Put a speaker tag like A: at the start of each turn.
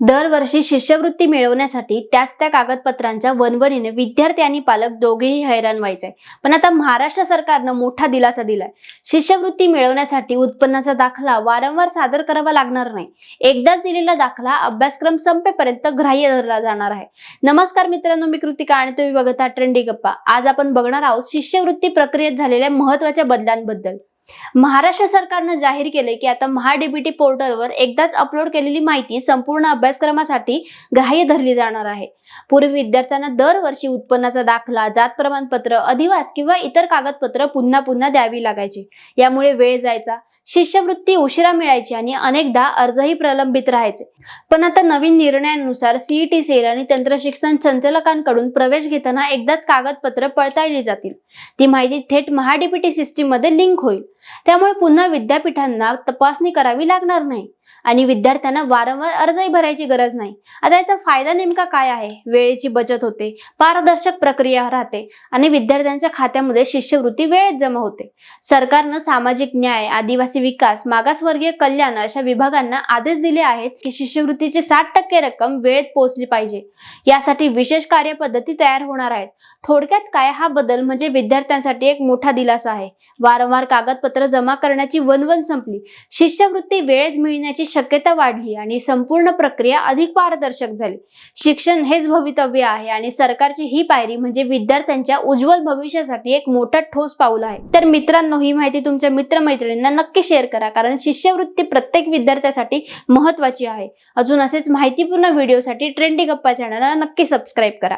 A: दरवर्षी शिष्यवृत्ती मिळवण्यासाठी त्याच त्या कागदपत्रांच्या वनवणीने विद्यार्थी आणि पालक दोघेही हैराण व्हायचे. पण आता महाराष्ट्र सरकारनं मोठा दिलासा दिलाय. शिष्यवृत्ती मिळवण्यासाठी उत्पन्नाचा दाखला वारंवार सादर करावा लागणार नाही. एकदाच दिलेला दाखला अभ्यासक्रम संपेपर्यंत ग्राह्य धरला जाणार आहे. नमस्कार मित्रांनो मी कृतिका आणि तुम्ही बघत आहात ट्रेंडी गप्पा. आज आपण बघणार आहोत शिष्यवृत्ती प्रक्रियेत झालेल्या महत्त्वाच्या बदलांबद्दल. महाराष्ट्र सरकारनं जाहीर केले की आता महाडीबीटी पोर्टलवर एकदाच अपलोड केलेली माहिती संपूर्ण अभ्यासक्रमासाठी ग्राह्य धरली जाणार आहे. पूर्वी विद्यार्थ्यांना दरवर्षी उत्पन्नाचा दाखला जात प्रमाणपत्र अधिवास किंवा इतर कागदपत्र पुन्हा पुन्हा द्यावी लागायची. यामुळे वेळ जायचा शिष्यवृत्ती उशिरा मिळायची आणि अनेकदा अर्जही प्रलंबित राहायचे. पण आता नवीन निर्णयानुसार सीईटी सेल आणि तंत्रशिक्षण संचालकांकडून प्रवेश घेताना एकदाच कागदपत्र पडताळली जातील. ती माहिती थेट महाडीपीटी सिस्टीममध्ये लिंक होईल. त्यामुळे पुन्हा विद्यापीठांना तपासणी करावी लागणार नाही. आणि विद्यार्थ्यांना वारंवार अर्जही भरायची गरज नाही. आता याचा फायदा नेमका काय आहे? वेळेची बचत होते पारदर्शक प्रक्रिया राहते आणि विद्यार्थ्यांच्या खात्यामध्ये शिष्यवृत्ती वेळेत जमा होते. सरकारनं सामाजिक न्याय आदिवासी विकास मागासवर्गीय कल्याण अशा विभागांना आदेश दिले आहेत की शिष्यवृत्तीची साठ टक्के रक्कम वेळेत पोहोचली पाहिजे. यासाठी विशेष कार्यपद्धती तयार होणार आहेत. थोडक्यात काय हा बदल म्हणजे विद्यार्थ्यांसाठी एक मोठा दिलासा आहे. वारंवार कागदपत्र जमा करण्याची वनवन संपली. शिष्यवृत्ती वेळेत मिळण्याची शक्यता वाढली आणि संपूर्ण प्रक्रिया अधिक पारदर्शक झाली. शिक्षण हेच भवितव्य आहे आणि सरकारची ही पायरी म्हणजे विद्यार्थ्यांच्या उज्ज्वल भविष्यासाठी एक मोठा ठोस पाऊल आहे. तर मित्रांनो ही माहिती तुमच्या मित्रमैत्रिणींना नक्की शेअर करा कारण शिष्यवृत्ती प्रत्येक विद्यार्थ्यासाठी महत्वाची आहे. अजून असेच माहितीपूर्ण व्हिडिओसाठी ट्रेंडी गप्पा चॅनलला नक्की सबस्क्राईब करा.